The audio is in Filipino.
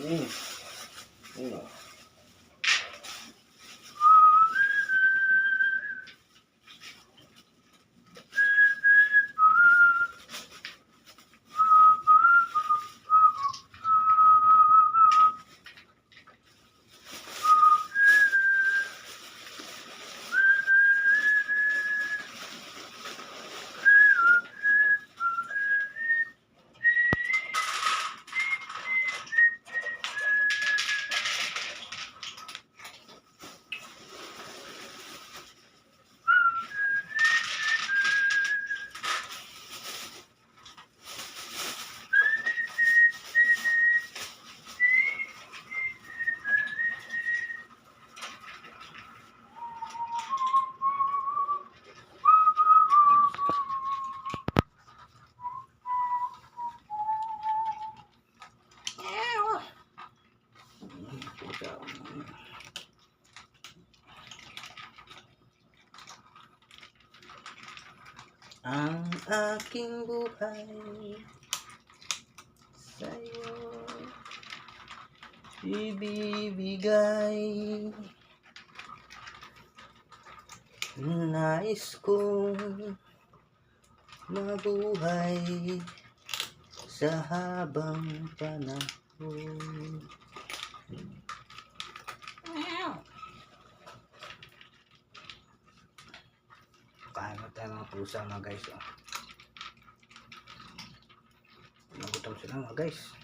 Mm. Mm. Ang aking buhay sa'yo ibibigay. Nais kong mabuhay sa habang panahon pusa mga guys. Oh. Nagutom sila mga guys.